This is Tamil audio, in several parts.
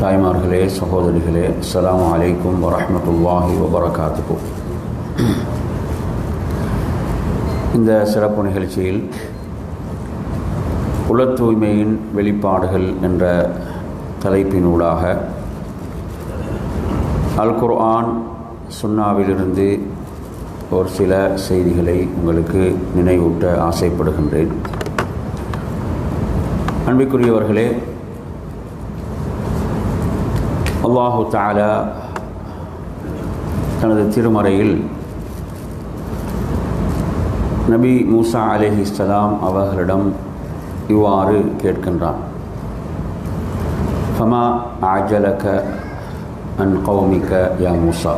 தாய்மார்களே சகோதரிகளே அஸ்லாம் அலைக்கும் வரமத்துல்லாஹி வபரகாத்துக்கும் இந்த சிறப்பு நிகழ்ச்சியில் உல தூய்மையின் வெளிப்பாடுகள் என்ற தலைப்பினூடாக அல் குர்ஆன் சுன்னாவிலிருந்து ஒரு சில செய்திகளை உங்களுக்கு நினைவூட்ட ஆசைப்படுகின்றேன். அன்பிற்குரியவர்களே அல்லாஹு தாலா தனது திருமறையில் நபி மூசா அலேஹி இஸ்லாம் அவர்களிடம் இவ்வாறு கேட்கின்றான் ஃபமா ஆஜலக அன் கௌமிக்க யா மூசா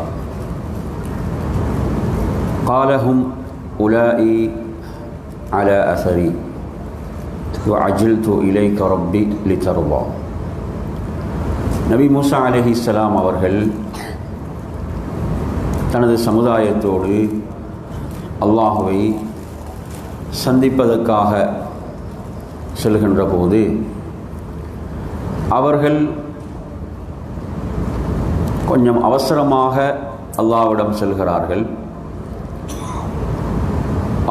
قالهم أولئي على أثري وعجلت إليك ربي لترضى நபி மூசா அலஹி இஸ்லாம் அவர்கள் தனது சமுதாயத்தோடு அல்லாஹுவை சந்திப்பதற்காக செல்கின்ற போது அவர்கள் கொஞ்சம் அவசரமாக அல்லாவிடம் செல்கிறார்கள்.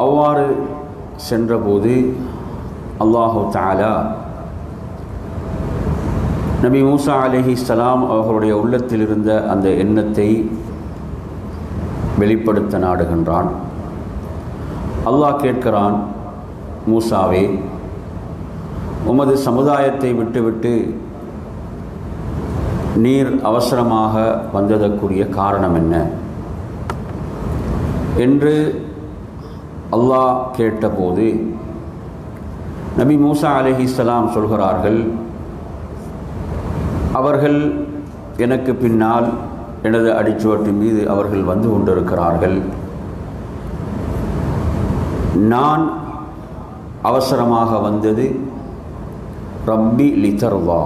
அவ்வாறு சென்றபோது அல்லாஹு தாலா நபி மூசா அலஹி சலாம் அவர்களுடைய உள்ளத்தில் இருந்த அந்த எண்ணத்தை வெளிப்படுத்த நாடுகின்றான். அல்லாஹ் கேட்கிறான் மூசாவே உமது சமுதாயத்தை விட்டுவிட்டு நீர் அவசரமாக வந்ததற்குரிய காரணம் என்ன? என்று அல்லாஹ் கேட்டபோது நபி மூசா அலஹி சலாம் சொல்கிறார்கள் அவர்கள் எனக்கு பின்னால் எனது அடிச்சுவட்டின் மீது அவர்கள் வந்து கொண்டிருக்கிறார்கள். நான் அவசரமாக வந்தது ரப்பி லிதர்வா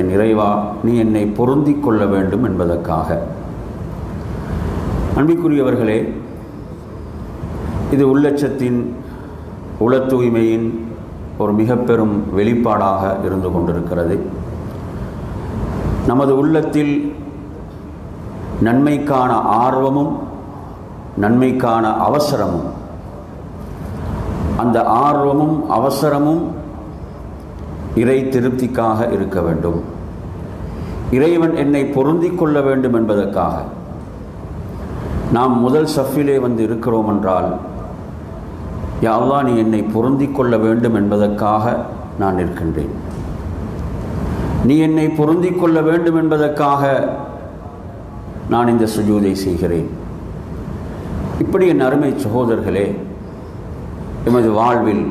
என் இறைவா நீ என்னை பொருந்தி கொள்ள வேண்டும் என்பதற்காக. அன்பிற்குரியவர்களே இது உள்ளச்சத்தின் உள தூய்மையின் ஒரு மிக பெரும் வெளிப்பாடாக இருந்து கொண்டிருக்கிறது. நமது உள்ளத்தில் நன்மைக்கான ஆர்வமும் நன்மைக்கான அவசரமும். அந்த ஆர்வமும் அவசரமும் இறை திருப்திக்காக இருக்க வேண்டும். இறைவன் என்னை பொருந்தி கொள்ள வேண்டும் என்பதற்காக. நாம் முதல் சஃபிலே வந்து இருக்கிறோம் என்றால் யாழ்லா நீ என்னை பொருந்தி கொள்ள வேண்டும் என்பதற்காக நான் இருக்கின்றேன் நீ என்னை பொருந்தி கொள்ள வேண்டும் என்பதற்காக நான் இந்த சுஜூதை செய்கிறேன். இப்படி என் அருமை சகோதரர்களே எமது வாழ்வில்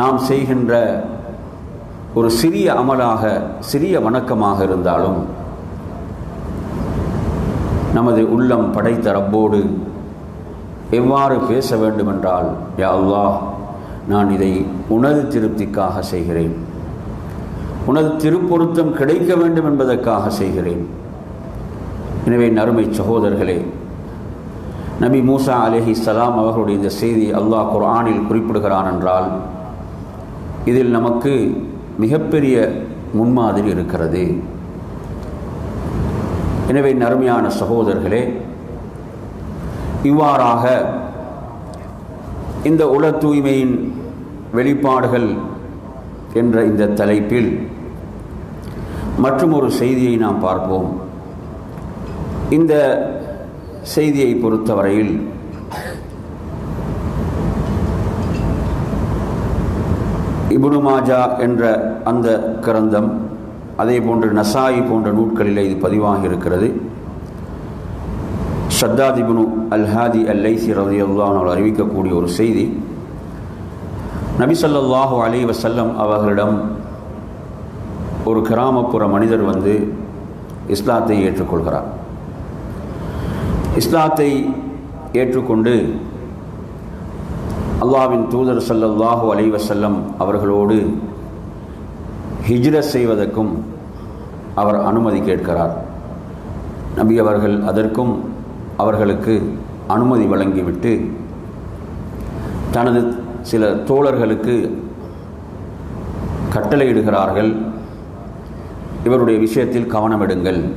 நாம் செய்கின்ற ஒரு சிறிய அமலாக சிறிய வணக்கமாக இருந்தாலும் நமது உள்ளம் படைத்த ரப்போடு எவ்வாறு பேச வேண்டுமென்றால் யா அல்லாஹ் நான் இதை உனது திருப்திக்காக செய்கிறேன். உனது திருப்பொருத்தம் கிடைக்க வேண்டும் என்பதற்காக செய்கிறேன். எனவே நறுமை சகோதரர்களே நபி மூசா அலேஹி சலாம் அவர்களுடைய இந்த செய்தி அல்லாஹ் குர்ஆனில் குறிப்பிடுகிறான் என்றால் இதில் நமக்கு மிகப்பெரிய முன்மாதிரி இருக்கிறது. எனவே நறுமையான சகோதரர்களே இவ்வாறாக இந்த உல தூய்மையின் வெளிப்பாடுகள் என்ற இந்த தலைப்பில் மற்றும் ஒரு செய்தியை நாம் பார்ப்போம். இந்த செய்தியை பொறுத்தவரையில் இபுனு மாஜா என்ற அந்த கிரந்தம் அதே போன்று நசாயி போன்ற நூட்களில் இது பதிவாகி இருக்கிறது. ஷத்தாதிபுனு அல்ஹாதி அல்லைசி ரதி அல்லாஹ் அறிவிக்கக்கூடிய ஒரு செய்தி. நபி ஸல்லல்லாஹு அலைஹி வஸல்லம் அவர்களிடம் ஒரு கிராமப்புற மனிதர் வந்து இஸ்லாத்தை ஏற்றுக்கொள்கிறார். இஸ்லாத்தை ஏற்றுக்கொண்டு அல்லாவின் தூதர் ஸல்லல்லாஹு அலைவசல்லம் அவர்களோடு ஹிஜ்ரத் செய்வதற்கும் அவர் அனுமதி கேட்கிறார். நபி அவர்கள் அதற்கும் அவர்களுக்கு அனுமதி வழங்கிவிட்டு தனது சில தோழர்களுக்கு கட்டளையிடுகிறார்கள். இவருடைய விஷயத்தில் கவனமெடுங்கள்.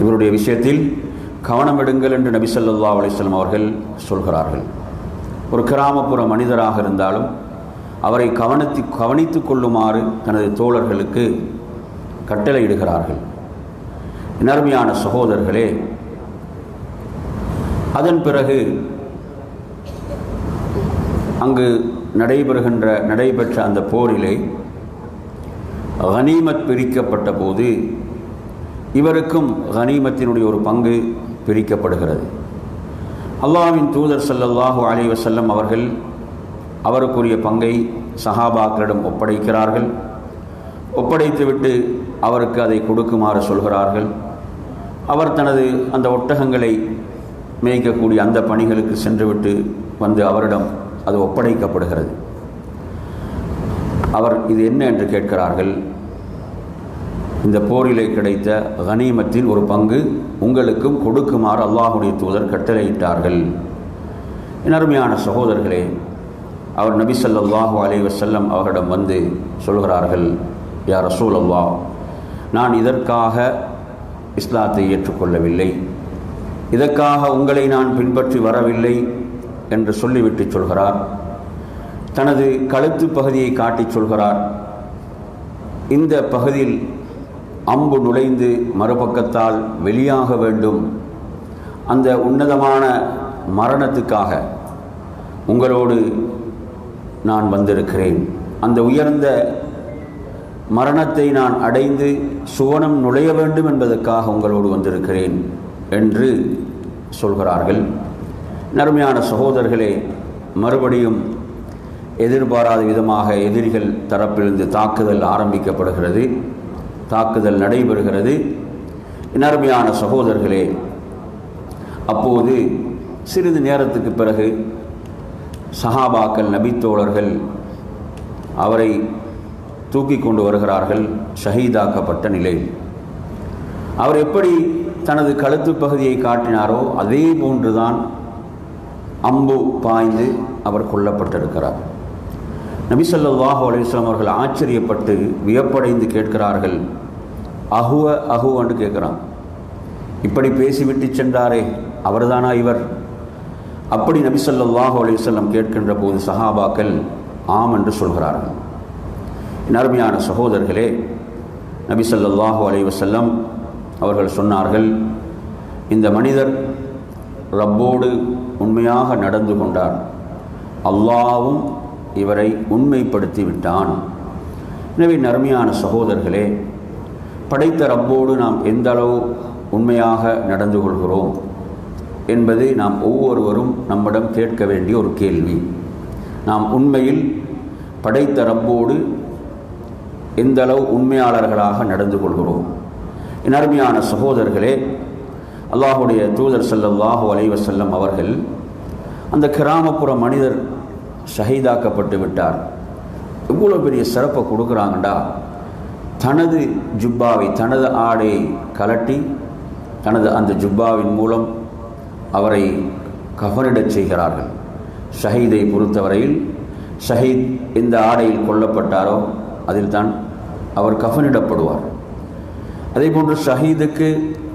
இவருடைய விஷயத்தில் கவனமெடுங்கள் என்று நபி சொல்லா அலிஸ்லாம் அவர்கள் சொல்கிறார்கள். ஒரு கிராமப்புற மனிதராக இருந்தாலும் அவரை கவனித்து கவனித்து கொள்ளுமாறு தனது தோழர்களுக்கு கட்டளையிடுகிறார்கள். நர்மையான சகோதரர்களே அதன் பிறகு அங்கு நடைபெறுகின்ற நடைபெற்ற அந்த போரிலே கனீமத் பிரிக்கப்பட்ட போது இவருக்கும் கனீமத்தினுடைய ஒரு பங்கு பிரிக்கப்படுகிறது. அல்லாஹ்வின் தூதர் ஸல்லல்லாஹு அலி வசல்லம் அவர்கள் அவருக்குரிய பங்கை சஹாபாக்களிடம் ஒப்படைக்கிறார்கள். ஒப்படைத்துவிட்டு அவருக்கு அதை கொடுக்குமாறு சொல்கிறார்கள். அவர் தனது அந்த ஒட்டகங்களை மேய்க்கக்கூடிய அந்த பணிகளுக்கு சென்றுவிட்டு வந்து அவரிடம் அது ஒப்படைக்கப்படுகிறது. அவர் இது என்ன என்று கேட்கிறார்கள்? இந்த போரிலே கிடைத்த கனிமத்தில் ஒரு பங்கு உங்களுக்கும் கொடுக்குமாறு அல்லாஹுடைய தூதர் கட்டளையிட்டார்கள். என் அருமையான சகோதரர்களே அவர் நபி ஸல்லல்லாஹு அலி வசல்லம் அவரிடம் வந்து சொல்கிறார்கள் யா ரசூல் அல்லாஹ் நான் இதற்காக இஸ்லாத்தை ஏற்றுக்கொள்ளவில்லை. இதற்காக உங்களை நான் பின்பற்றி வரவில்லை என்று சொல்லிவிட்டு சொல்கிறார். தனது கழுத்து பகுதியை காட்டிச் சொல்கிறார். இந்த பகுதியில் அம்பு நுழைந்து மறுபக்கத்தால் வெளியாக வேண்டும். அந்த உன்னதமான மரணத்துக்காக உங்களோடு நான் வந்திருக்கிறேன். அந்த உயர்ந்த மரணத்தை நான் அடைந்து சுவனம் நுழைய வேண்டும் என்பதற்காக உங்களோடு வந்திருக்கிறேன் என்று சொல்கிறார்கள். நருமையான சகோதரர்களே மறுபடியும் எதிர்பாராத விதமாக எதிரிகள் தரப்பிலிருந்து தாக்குதல் ஆரம்பிக்கப்படுகிறது. தாக்குதல் நடைபெறுகிறது. நர்மையான சகோதரர்களே அப்போது சிறிது நேரத்துக்கு பிறகு சஹாபாக்கள் நபித்தோழர்கள் அவரை தூக்கி கொண்டு வருகிறார்கள் ஷஹீதாக்கப்பட்ட நிலையில். அவர் எப்படி தனது கழுத்து பகுதியை காட்டினாரோ அதே போன்றுதான் அம்பு பாய்ந்து அவர் கொல்லப்பட்டிருக்கிறார். நபி அலிஸ்லாம் அவர்கள் ஆச்சரியப்பட்டு வியப்படைந்து கேட்கிறார்கள். அஹுவ அஹு என்று கேட்குறான். இப்படி பேசிவிட்டு சென்றாரே அவர்தானா இவர்? அப்படி நபிசல்லாஹு அலிசல்லம் கேட்கின்ற போது சஹாபாக்கள் ஆம் என்று சொல்கிறார்கள். என் சகோதரர்களே நபிசல்லாஹு அலைவசல்லம் அவர்கள் சொன்னார்கள் இந்த மனிதர் ரப்போடு உண்மையாக நடந்து கொண்டார். அல்லாவும் இவரை உண்மைப்படுத்தி விட்டான் எனவே நறுமையான சகோதரர்களே படைத்த ரப்போடு நாம் எந்த அளவு உண்மையாக நடந்து கொள்கிறோம் என்பது நாம் ஒவ்வொருவரும் நம்மிடம் கேட்க வேண்டிய ஒரு கேள்வி. நாம் உண்மையில் படைத்த ரப்போடு எந்த அளவு உண்மையாளர்களாக நடந்து கொள்கிறோம்? என் சகோதரர்களே அல்லாஹுடைய தூதர் ஸல்லல்லாஹு அலைஹி வஸல்லம் அவர்கள் அந்த கிராமப்புற மனிதர் ஷஹீதாக்கப்பட்டு விட்டார். எவ்வளோ பெரிய சிறப்பை கொடுக்குறாங்கடா. தனது ஜுப்பாவை தனது ஆடையை கலட்டி தனது அந்த ஜுப்பாவின் மூலம் அவரை கவனிடச் செய்கிறார்கள். ஷஹீதை பொறுத்தவரையில் ஷஹீத் எந்த ஆடையில் கொல்லப்பட்டாரோ அதில் தான் அவர் கஃனிடப்படுவார் அதே போன்று ஷஹீதுக்கு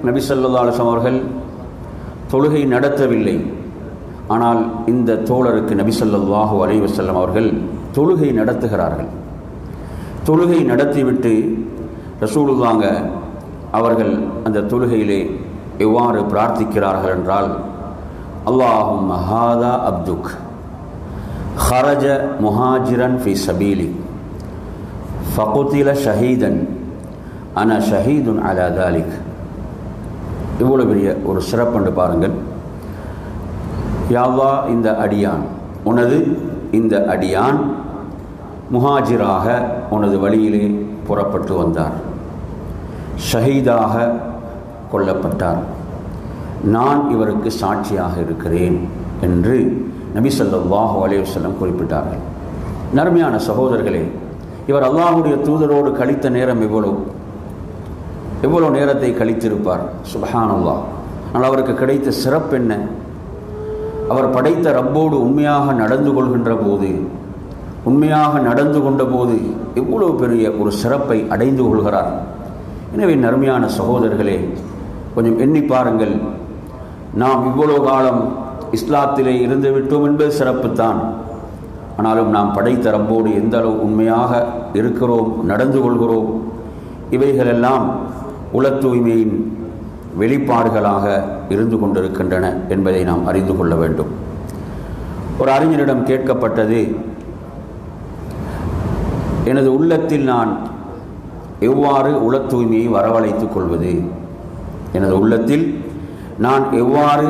நபி ஸல்லல்லாஹு அவர்கள் தொழுகை நடத்தவில்லை. ஆனால் இந்த தோழருக்கு நபிசல்லாஹு அலைவசல்லம் அவர்கள் தொழுகை நடத்துகிறார்கள். தொழுகை நடத்திவிட்டு ரசூலுல்லாங்க அவர்கள் அந்த தொழுகையிலே எவ்வாறு பிரார்த்திக்கிறார்கள் என்றால் அல்லாஹும் மஹாதா அப்துக் ஹரஜ முஹாஜிரன் ஃபி சபீலி ஃபகுத்தில ஷஹீதன் அன ஷஹீதுன் அலா தாலிக். இவ்வளோ பெரிய ஒரு சிறப்பு என்று பாருங்கள். யாவா இந்த அடியான்? உனது இந்த அடியான் முஹாஜிராக உனது வழியிலே புறப்பட்டு வந்தார். ஷஹீதாக கொல்லப்பட்டார். நான் இவருக்கு சாட்சியாக இருக்கிறேன் என்று நபி சொல்லாஹு அலையுசல்லம் குறிப்பிட்டார்கள். நர்மையான சகோதரர்களே இவர் அல்லாஹுடைய தூதரோடு கழித்த நேரம் எவ்வளவு? எவ்வளோ நேரத்தை கழித்திருப்பார்? சுபஹானல்லாஹ். ஆனால் அவருக்கு கிடைத்த சிறப்பு என்ன? அவர் படைத்த ரப்போடு உண்மையாக நடந்து கொள்கின்ற போது உண்மையாக நடந்து கொண்ட போது எவ்வளவு பெரிய ஒரு சிறப்பை அடைந்து கொள்கிறார். எனவே நறுமையான சகோதரர்களே கொஞ்சம் எண்ணி பாருங்கள். நாம் இவ்வளோ காலம் இஸ்லாத்திலே இருந்து விட்டோம் என்பது சிறப்புத்தான். ஆனாலும் நாம் படைத்த ரப்போடு எந்த அளவு உண்மையாக இருக்கிறோம் நடந்து கொள்கிறோம் இவைகளெல்லாம் உல தூய்மையின் வெளிப்பாடுகளாக இருந்து கொண்டிருக்கின்றன என்பதை நாம் அறிந்து கொள்ள வேண்டும். ஒரு அறிஞரிடம் கேட்கப்பட்டது எனது உள்ளத்தில் நான் எவ்வாறு உள தூய்மையை வரவழைத்துக் கொள்வது? எனது உள்ளத்தில் நான் எவ்வாறு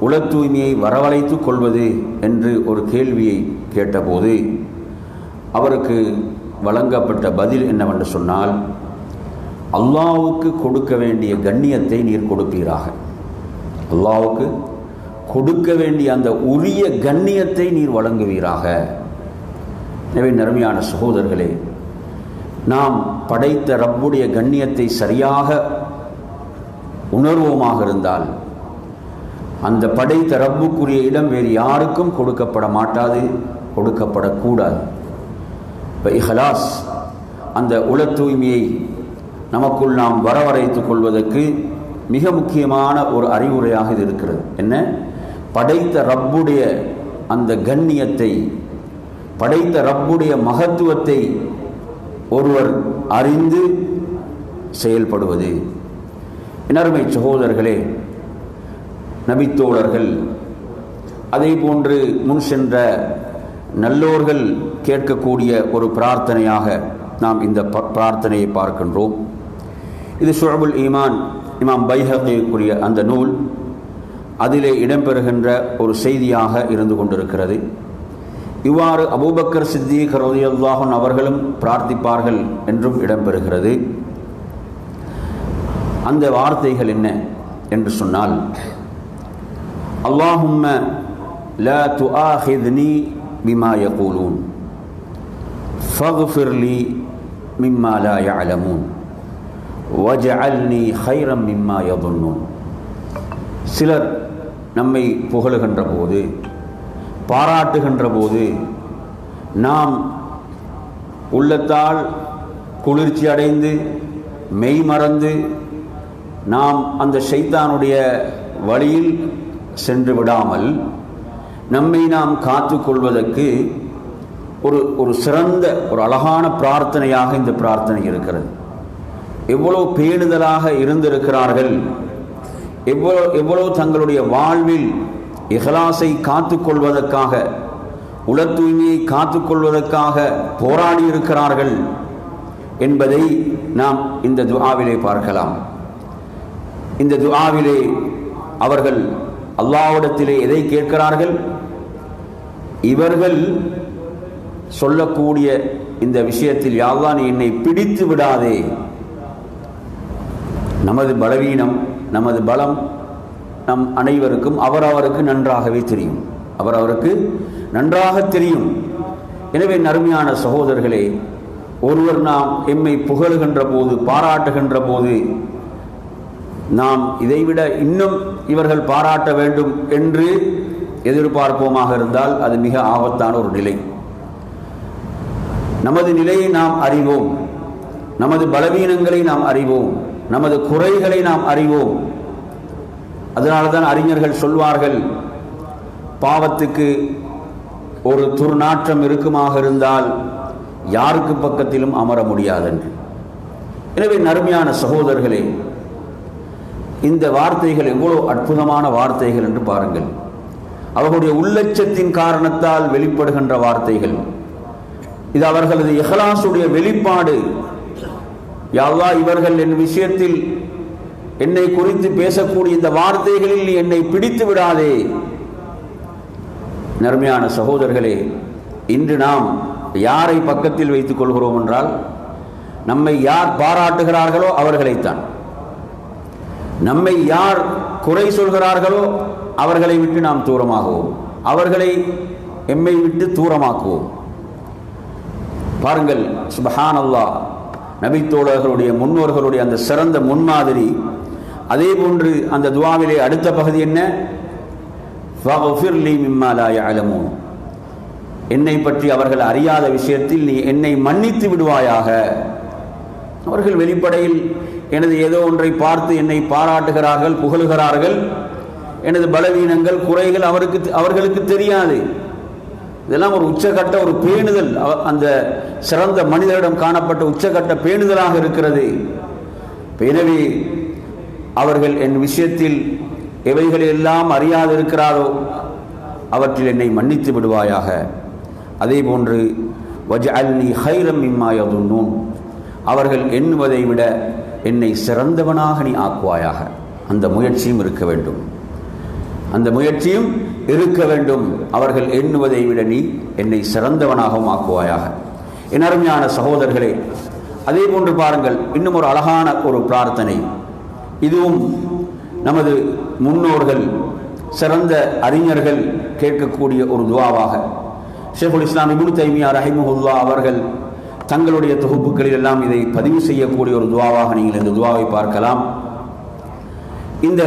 உள தூய்மையை வரவழைத்துக் கொள்வது? என்று ஒரு கேள்வியை கேட்டபோது அவருக்கு வழங்கப்பட்ட பதில் என்னவென்று சொன்னால் அல்லாவுக்கு கொடுக்க வேண்டிய கண்ணியத்தை நீர் கொடுப்பீராக. அல்லாவுக்கு கொடுக்க வேண்டிய அந்த உரிய கண்ணியத்தை நீர் வழங்குவீராக. எனவே நெருமையான சகோதரர்களே நாம் படைத்த ரப்புடைய கண்ணியத்தை சரியாக உணர்வோமாக இருந்தால் அந்த படைத்த ரப்புக்குரிய இடம் வேறு யாருக்கும் கொடுக்கப்பட மாட்டாது கொடுக்கப்படக்கூடாது. இப்போ இஹலாஸ் அந்த உள தூய்மையை நமக்குள் நாம் வரவழைத்துக் கொள்வதற்கு மிக முக்கியமான ஒரு அறிவுரையாக இது இருக்கிறது. என்ன? படைத்த ரப்புடைய அந்த கண்ணியத்தை படைத்த ரப்புடைய மகத்துவத்தை ஒருவர் அறிந்து செயல்படுவது. இனருமை சகோதரர்களே நபித்தோழர்கள் அதே போன்று முன் சென்ற நல்லோர்கள் கேட்கக்கூடிய ஒரு பிரார்த்தனையாக நாம் இந்த ப- பிரார்த்தனையை பார்க்கின்றோம். இது ஷுஅபுல் ஈமான். இமாம் பைஹகிக்குரிய அந்த நூல் அதிலே இடம்பெறுகின்ற ஒரு செய்தியாக இருந்து கொண்டிருக்கிறது. இவ்வாறு அபூபக்கர் சித்திக் ரலியல்லாஹு அவர்களும் பிரார்த்திப்பார்கள் என்றும் இடம்பெறுகிறது. அந்த வார்த்தைகள் என்ன என்று சொன்னால் அல்லாஹும்ம ல துஆஹித்னி பிமா யகூலூன் ஃபக்ஃபிர்லி மிம்மா லா யஅலமூன். வஜஅல்னி ஹைரம் மிம்மா யதுன்னும். சிலர் நம்மை புகழுகின்ற போது பாராட்டுகின்ற போது நாம் உள்ளத்தால் குளிர்ச்சி அடைந்து மெய் மறந்து நாம் அந்த சைத்தானுடைய வழியில் சென்று விடாமல் நம்மை நாம் காத்து கொள்வதற்கு ஒரு ஒரு சிறந்த ஒரு அழகான பிரார்த்தனையாக இந்த பிரார்த்தனை இருக்கிறது. எவ்வளவு பேணுதலாக இருந்திருக்கிறார்கள் எவ்வளோ எவ்வளவு தங்களுடைய வாழ்வில் இஹ்லாஸை காத்துக்கொள்வதற்காக உள தூய்மையை காத்துக்கொள்வதற்காக போராடி இருக்கிறார்கள் என்பதை நாம் இந்த துஆவிலே பார்க்கலாம். இந்த துஆவிலே அவர்கள் அல்லாவிடத்திலே எதை கேட்கிறார்கள்? இவர்கள் சொல்லக்கூடிய இந்த விஷயத்தில் யாழ்லா நீ என்னை பிடித்து விடாதே. நமது பலவீனம் நமது பலம் நம் அனைவருக்கும் அவரவருக்கு நன்றாகவே தெரியும். அவரவருக்கு நன்றாக தெரியும். எனவே நறுமையான சகோதரர்களே ஒருவர் நாம் எம்மை புகழுகின்ற போது பாராட்டுகின்ற போது நாம் இதைவிட இன்னும் இவர்கள் பாராட்ட வேண்டும் என்று எதிர்பார்ப்போமாக இருந்தால் அது மிக ஆபத்தான ஒரு நிலை. நமது நிலையை நாம் அறிவோம். நமது பலவீனங்களை நாம் அறிவோம். நமது குறைகளை நாம் அறிவோம். அதனால தான் அறிஞர்கள் சொல்வார்கள் பாவத்துக்கு ஒரு துர்நாற்றம் இருக்குமாக இருந்தால் யாருக்கு பக்கத்திலும் அமர முடியாதென்று. எனவே நறுமையான சகோதரர்களே இந்த வார்த்தைகள் எவ்வளோ அற்புதமான வார்த்தைகள் என்று பாருங்கள். அவர்களுடைய உள்ளச்சத்தின் காரணத்தால் வெளிப்படுகின்ற வார்த்தைகள். இது அவர்களது இஹலாசுடைய வெளிப்பாடு. யாவா இவர்கள் என் விஷயத்தில் என்னை குறித்து பேசக்கூடிய இந்த வார்த்தைகளில் நீ என்னை பிடித்து விடாதே. நர்மையான சகோதரர்களே இன்று நாம் யாரை பக்கத்தில் வைத்துக் கொள்கிறோம் என்றால் நம்மை யார் பாராட்டுகிறார்களோ அவர்களைத்தான். நம்மை யார் குறை சொல்கிறார்களோ அவர்களை விட்டு நாம் தூரமாகுவோம். அவர்களை எம்மை விட்டு தூரமாக்குவோம். பாருங்கள் சுபஹான் அல்லாஹ் நபித்தோழர்களுடைய முன்னோர்களுடைய அந்த சிறந்த முன்மாதிரி. அதே போன்று அந்த துவாவிலே அடுத்த பகுதி என்ன? ஃபஃபிர்லி என்னை பற்றி அவர்கள் அறியாத விஷயத்தில் நீ என்னை மன்னித்து விடுவாயாக. அவர்கள் வெளிப்படையில் எனது ஏதோ ஒன்றை பார்த்து என்னை பாராட்டுகிறார்கள் புகழுகிறார்கள். எனது பலவீனங்கள் குறைகள் அவருக்கு அவர்களுக்கு தெரியாது. இதெல்லாம் ஒரு உச்சகட்ட ஒரு பேணுதல். அவ- அந்த சிறந்த மனிதரிடம் காணப்பட்ட உச்சகட்ட பேணுதலாக இருக்கிறது. எனவே அவர்கள் என் விஷயத்தில் எவைகளை எல்லாம் அறியாது இருக்கிறாரோ அவற்றில் என்னை மன்னித்து விடுவாயாக. அதே போன்று வஜ்அல்னி ஹைரம் மிம்மா யதுன்னூன். அவர்கள் எண்ணுவதை விட என்னை சிறந்தவனாக நீ ஆக்குவாயாக. அந்த முயற்சியும் இருக்க வேண்டும். அந்த முயற்சியும் இருக்க வேண்டும். அவர்கள் எண்ணுவதை விட நீ என்னை சிறந்தவனாகவும் ஆக்குவாயாக. என் அருமையான சகோதரர்களே அதே போன்று பாருங்கள் இன்னும் ஒரு அழகான ஒரு பிரார்த்தனை. இதுவும் நமது முன்னோர்கள் சிறந்த அறிஞர்கள் கேட்கக்கூடிய ஒரு துவாவாக. ஷேகுல் இஸ்லாம் இபுன் தைமியா ரஹிமுல்லா அவர்கள் தங்களுடைய தொகுப்புகளில் எல்லாம் இதை பதிவு செய்யக்கூடிய ஒரு துவாவாக நீங்கள் இந்த துவாவை பார்க்கலாம். இந்த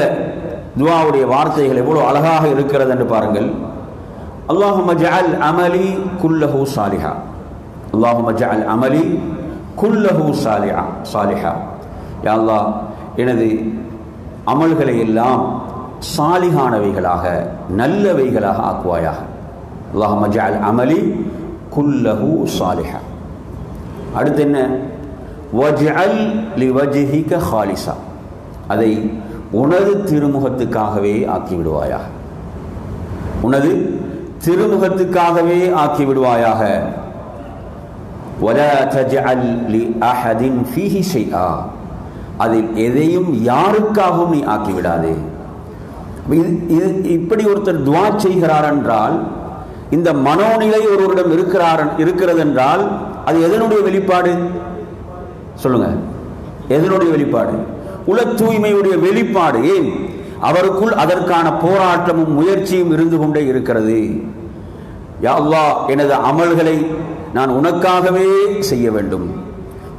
துவாவுடைய வார்த்தைகள் எவ்வளோ அழகாக இருக்கிறது என்று பாருங்கள். அல்லாஹு மஜால் அமலி குல்லஹூ சாலிஹா. அல்லாஹு மஜால் அமலி குல்லஹூ சாலிஹா. சாலிஹா. யா எனது அமல்களை எல்லாம் சாலிகானவைகளாக நல்லவைகளாக ஆக்குவாயாக. அல்லாஹ் மஜால் அமலி குல்லஹு சாலிஹா. அடுத்து என்ன? வஜ் அல் லி லிவஜ்ஹிக ஹாலிசா அதை உனது திருமுகத்துக்காகவே ஆக்கி விடுவாயாக உனது திருமுகத்துக்காகவே ஆக்கி விடுவாயாக அதில் எதையும் யாருக்காகவும் நீ ஆக்கிவிடாதே. இது இப்படி ஒருத்தர் துவா செய்கிறார் என்றால் இந்த மனோநிலை ஒருவரிடம் இருக்கிறார் இருக்கிறது என்றால் அது எதனுடைய வெளிப்பாடு? சொல்லுங்க. எதனுடைய வெளிப்பாடு? குல தூய்மையுடைய வெளிப்பாடு அவருக்குள் அதற்கான போராட்டமும் முயற்சியும் இருந்து கொண்டே இருக்கிறது. யா எனது அமல்களை நான் உனக்காகவே செய்ய வேண்டும்.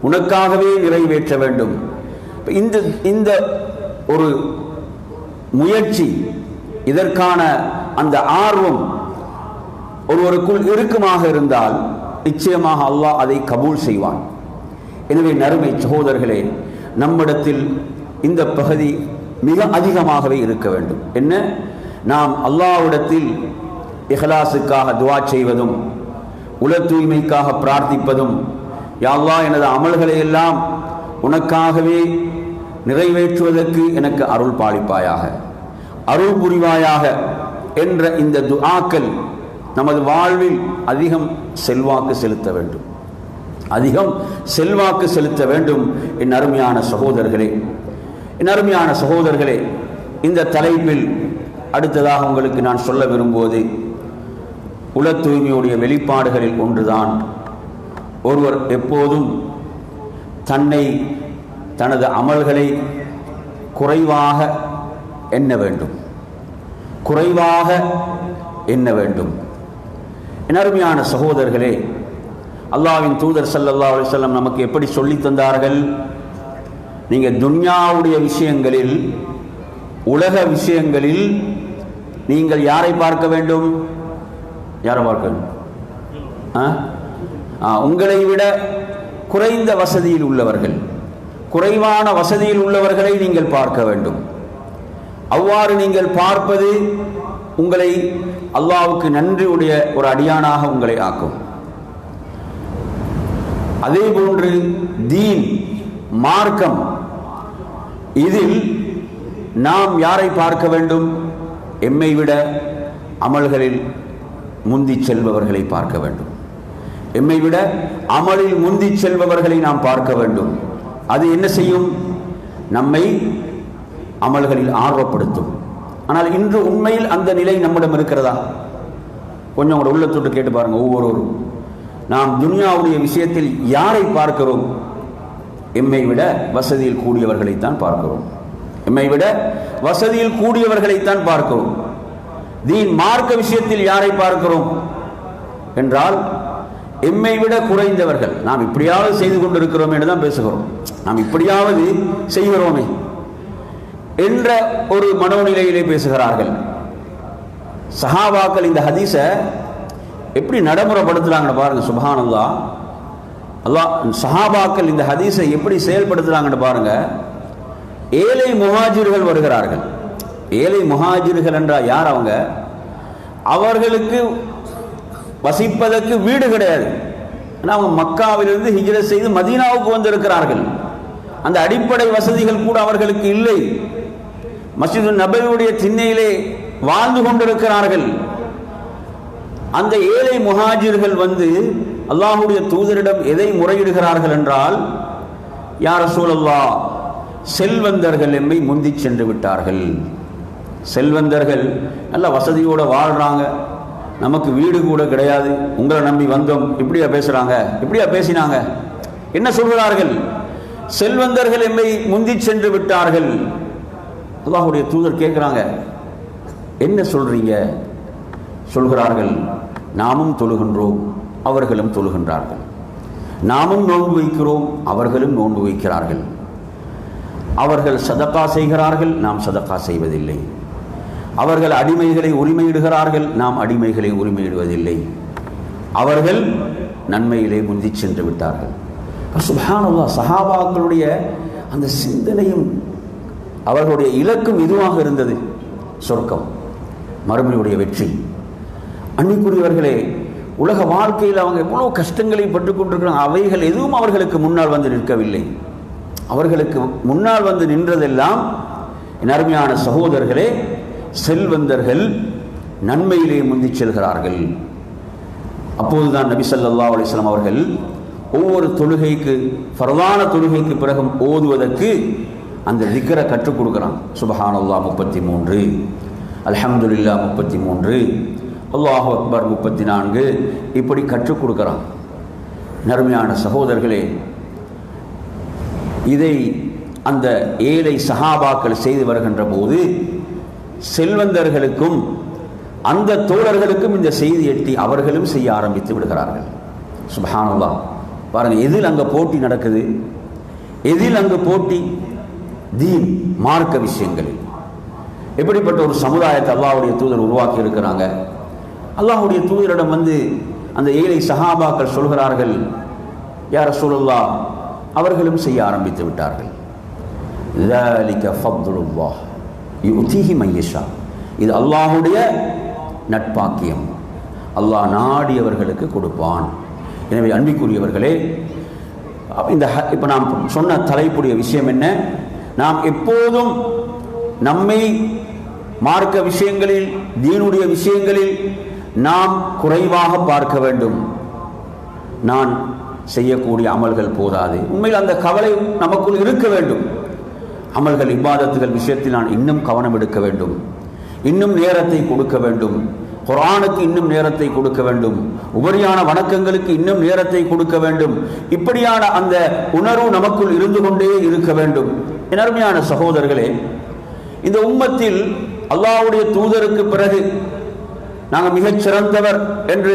உனக்காகவே நிறைவேற்ற வேண்டும். இந்த இந்த ஒரு முயற்சி இதற்கான அந்த ஆர்வம் ஒருவருக்குள் இறுக்கமாக இருந்தால் நிச்சயமாக அல்லாஹ் அதை கபூல் செய்வான். எனவே நறுமை சகோதரர்களே நம்மிடத்தில் இந்த பகுதி மிக அதிகமாகவே இருக்க வேண்டும். என்ன? நாம் அல்லாவிடத்தில் இஹ்லாஸுக்காக துவா செய்வதும் உல தூய்மைக்காக பிரார்த்திப்பதும் யா எனது அமல்களை எல்லாம் உனக்காகவே நிறைவேற்றுவதற்கு எனக்கு அருள் பாலிப்பாயாக அருள் புரிவாயாக என்ற இந்த துஆக்கள் நமது வாழ்வில் அதிகம் செல்வாக்கு செலுத்த வேண்டும். அதிகம் செல்வாக்கு செலுத்த வேண்டும். என் அருமையான சகோதரர்களே இனருமையான சகோதரர்களே இந்த தலைப்பில் அடுத்ததாக உங்களுக்கு நான் சொல்ல விரும்புவது உல தூய்மையுடைய வெளிப்பாடுகளில் ஒன்றுதான். ஒருவர் எப்போதும் தன்னை தனது அமல்களை குறைவாக எண்ண வேண்டும். குறைவாக எண்ண வேண்டும். இனருமையான சகோதரர்களே அல்லாவின் தூதர் சல்லல்லா அலைஹி செல்லம் நமக்கு எப்படி சொல்லி தந்தார்கள்? நீங்கள் துன்யாவுடைய விஷயங்களில் உலக விஷயங்களில் நீங்கள் யாரை பார்க்க வேண்டும்? யாரை பார்க்க வேண்டும்? ஆ? ஆ, உங்களை விட குறைந்த வசதியில் உள்ளவர்கள் குறைவான வசதியில் உள்ளவர்களை நீங்கள் பார்க்க வேண்டும். அவ்வாறு நீங்கள் பார்ப்பது உங்களை அல்லாஹ்வுக்கு நன்றியுடைய ஒரு அடியானாக உங்களை ஆக்கும். அதே போன்று தீன் மார்க்கம். இதில் நாம் யாரை பார்க்க வேண்டும்? எம்மை விட அமல்களில் முந்தி செல்பவர்களை பார்க்க வேண்டும். எம்மை விட அமலில் முந்தி செல்பவர்களை நாம் பார்க்க வேண்டும். அது என்ன செய்யும்? நம்மை அமல்களில் ஆர்வப்படுத்தும். ஆனால் இன்று உண்மையில் அந்த நிலை நம்மிடம் இருக்கிறதா? கொஞ்சம் உங்களோட உள்ளத்தொட்டு கேட்டு பாருங்க ஒவ்வொருவரும். நாம் துனியாவுடைய விஷயத்தில் யாரை பார்க்கிறோம்? எம்மை விட வசதியில் கூடியவர்களைத்தான் பார்க்கிறோம். எம்மை விட வசதியில் கூடியவர்களைத்தான் பார்க்கிறோம். தீன் மார்க்க விஷயத்தில் யாரை பார்க்கிறோம்? என்றால் எம்மை விட குறைந்தவர்கள். நாம் இப்படியாவது செய்து கொண்டிருக்கிறோம் என்று தான் பேசுகிறோம். நாம் இப்படியாவது செய்கிறோமே என்ற ஒரு மனோநிலையிலே பேசுகிறார்கள். சஹாபாக்கள் இந்த ஹதீஸை எப்படி நடைமுறைப்படுத்துகிறாங்கன்னு பாருங்கள் சுபானந்தா அல்லா சஹாபாக்கள் இந்த ஹதீஸை எப்படி செயல்படுத்துறாங்கன்னு பாருங்கள் ஏழை முஹாஜிர்கள் வருகிறார்கள். ஏழை முஹாஜிர்கள் என்றால் யார் அவங்க? அவர்களுக்கு வசிப்பதற்கு வீடு கிடையாது. ஏன்னா அவங்க மக்காவிலிருந்து ஹிஜ்ரத் செய்து மதீனாவுக்கு வந்திருக்கிறார்கள். அந்த அடிப்படை வசதிகள் கூட அவர்களுக்கு இல்லை. மஸ்ஜிது நபையுடைய திண்ணையிலே வாழ்ந்து கொண்டிருக்கிறார்கள். அந்த ஏழை முஹாஜிர்கள் வந்து அல்லாஹுடைய தூதரிடம் எதை முறையிடுகிறார்கள் என்றால் யார் சூழல்லா செல்வந்தர்கள் எம்மை முந்தி சென்று விட்டார்கள். செல்வந்தர்கள் நல்ல வசதியோடு வாழ்றாங்க. நமக்கு வீடு கூட கிடையாது. உங்களை நம்பி வந்தோம். இப்படியா பேசுகிறாங்க இப்படியா பேசினாங்க? என்ன சொல்கிறார்கள்? செல்வந்தர்கள் எம்மை முந்தி சென்று விட்டார்கள். அல்லாஹுடைய தூதர் கேட்குறாங்க. என்ன சொல்றீங்க? சொல்கிறார்கள். நாமும் தொழுகின்றோம். அவர்களும் தொழுகின்றார்கள். நாமும் நோன்பு வைக்கிறோம் அவர்களும் நோன்பு வைக்கிறார்கள். அவர்கள் சதக்கா செய்கிறார்கள் நாம் சதக்கா செய்வதில்லை. அவர்கள் அடிமைகளை உரிமையிடுகிறார்கள் நாம் அடிமைகளை உரிமையிடுவதில்லை. அவர்கள் நன்மையிலே முந்தி சென்று விட்டார்கள். சுபானுல்லா சஹாபாக்களுடைய அந்த சிந்தனையும் அவர்களுடைய இலக்கும் இதுவாக இருந்தது. சொர்க்கம் மறுமையுடைய வெற்றி. அன்னிக்குரியவர்களே உலக வாழ்க்கையில் அவங்க எவ்வளோ கஷ்டங்களை பட்டு கொண்டிருக்கிறாங்க அவைகள் எதுவும் அவர்களுக்கு முன்னால் வந்து நிற்கவில்லை. அவர்களுக்கு முன்னால் வந்து நின்றதெல்லாம் என் அருமையான சகோதரர்களே செல்வந்தர்கள் நன்மையிலே முந்தி செல்கிறார்கள். அப்போதுதான் நபி சல்லா அலிஸ்லாம் அவர்கள் ஒவ்வொரு தொழுகைக்கு பிரதான தொழுகைக்கு பிறகும் ஓதுவதற்கு அந்த திக்கரை கற்றுக் கொடுக்குறான். சுபஹானல்லா முப்பத்தி மூன்று அலமதுல்லா முப்பத்தி மூன்று அல்லாஹ் அக்பர் முப்பத்தி நான்கு இப்படி கற்றுக் கொடுக்குறான். நறுமையான சகோதரர்களே இதை அந்த ஏழை சஹாபாக்கள் செய்து வருகின்ற போது செல்வந்தர்களுக்கும் அந்த தோழர்களுக்கும் இந்த செய்தி எட்டி அவர்களும் செய்ய ஆரம்பித்து விடுகிறார்கள். சுபஹானுல்லா பாருங்க எதில் அங்கே போட்டி நடக்குது? எதில் அங்கு போட்டி? தீன் மார்க்க விஷயங்களில். எப்படிப்பட்ட ஒரு சமுதாயத்தை அல்லாவுடைய தூதர் உருவாக்கி இருக்கிறாங்க அல்லாஹுடைய தூதரிடம் வந்து அந்த ஏழை சஹாபாக்கள் சொல்கிறார்கள் யார சூழல்லா அவர்களும் செய்ய ஆரம்பித்து விட்டார்கள். மையஷா இது அல்லாஹுடைய நட்பாக்கியம். அல்லாஹ் நாடியவர்களுக்கு கொடுப்பான். எனவே அன்பிக்குரியவர்களே இந்த இப்போ நாம் சொன்ன தலைப்புடைய விஷயம் என்ன? நாம் எப்போதும் நம்மை மார்க்க விஷயங்களில் தீனுடைய விஷயங்களில் நாம் குறைவாக பார்க்க வேண்டும். நான் செய்யக்கூடிய அமல்கள் போதாது. உண்மையில் அந்த கவலை நமக்குள் இருக்க வேண்டும். அமல்கள் இவ்வாதத்துகள் விஷயத்தில் நான் இன்னும் கவனம் எடுக்க வேண்டும். இன்னும் நேரத்தை கொடுக்க வேண்டும். குரானுக்கு இன்னும் நேரத்தை கொடுக்க வேண்டும். உபரியான வணக்கங்களுக்கு இன்னும் நேரத்தை கொடுக்க வேண்டும். இப்படியான அந்த உணர்வு நமக்குள் இருந்து கொண்டே இருக்க வேண்டும். எனர்மையான சகோதரர்களே இந்த உம்மத்தில் அல்லாவுடைய தூதருக்கு பிறகு நாங்கள் மிகச் சிறந்தவர் என்று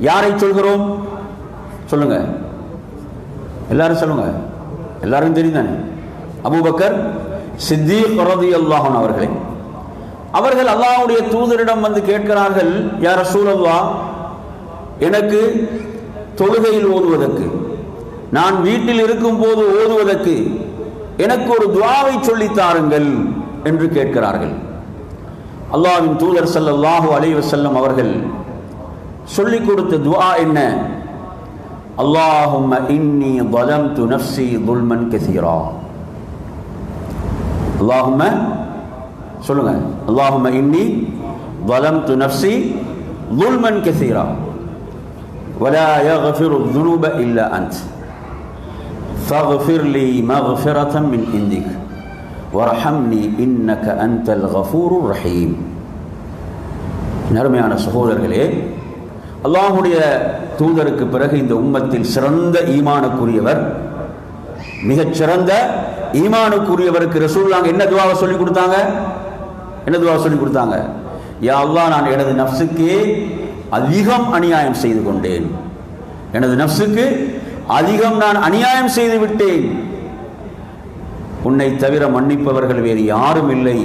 யாரை சொல்கிறோம்? சொல்லுங்க. எல்லாரும் சொல்லுங்க. எல்லாரும் தெரியும் தானே அபூபக்கர் சித்தீக் அல்லாஹன் அவர்களே. அவர்கள் அல்லாஹுடைய தூதரிடம் வந்து கேட்கிறார்கள் யார் சூழல்வா எனக்கு தொழுகையில் ஓதுவதற்கு நான் வீட்டில் இருக்கும் போது ஓதுவதற்கு எனக்கு ஒரு துவாவை சொல்லித் தாருங்கள் என்று கேட்கிறார்கள். அல்லாஹ்வின் தூதர் ஸல்லல்லாஹு அலைஹி வஸல்லம் அவர்கள் சொல்லிக் கொடுத்த துஆ என்ன அல்லாஹும்ம இன்னி ظلمت نفسي ظلما كثيرا அல்லாஹும்ம சொல்லுங்க அல்லாஹும்ம இன்னி ظلمت نفسي ظلما كثيرا ولا يغفر الذنوب إلا أنت فاغفر لي مغفرة من عندك வரஹம்னி இன்னக அந்தல் கஃபூரு ரஹீம். நறுமையான சகோதரர்களே அல்லாஹுடைய தூதருக்கு பிறகு இந்த உம்மத்தில் சிறந்த ஈமானுக்குரியவர் மிகச்சிறந்த ஈமானுக்குரியவருக்கு ரசூல்லாங்க என்ன துவாவை சொல்லி கொடுத்தாங்க? என்ன துவாவை சொல்லி கொடுத்தாங்க? யா அல்லா நான் எனது நஃப்ஸுக்கு அதிகம் அநியாயம் செய்து கொண்டேன். எனது நஃப்ஸுக்கு அதிகம் நான் அநியாயம் செய்து விட்டேன். உன்னை தவிர மன்னிப்பவர்கள் வேறு யாரும் இல்லை.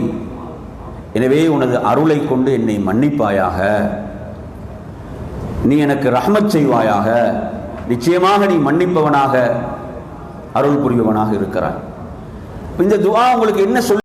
எனவே உனது அருளை கொண்டு என்னை மன்னிப்பாயாக. நீ எனக்கு ரஹமத் செய்வாயாக. நிச்சயமாக நீ மன்னிப்பவனாக அருள் புரிபவனாக இருக்கிறாய். இந்த துவா உங்களுக்கு என்ன சொல்ல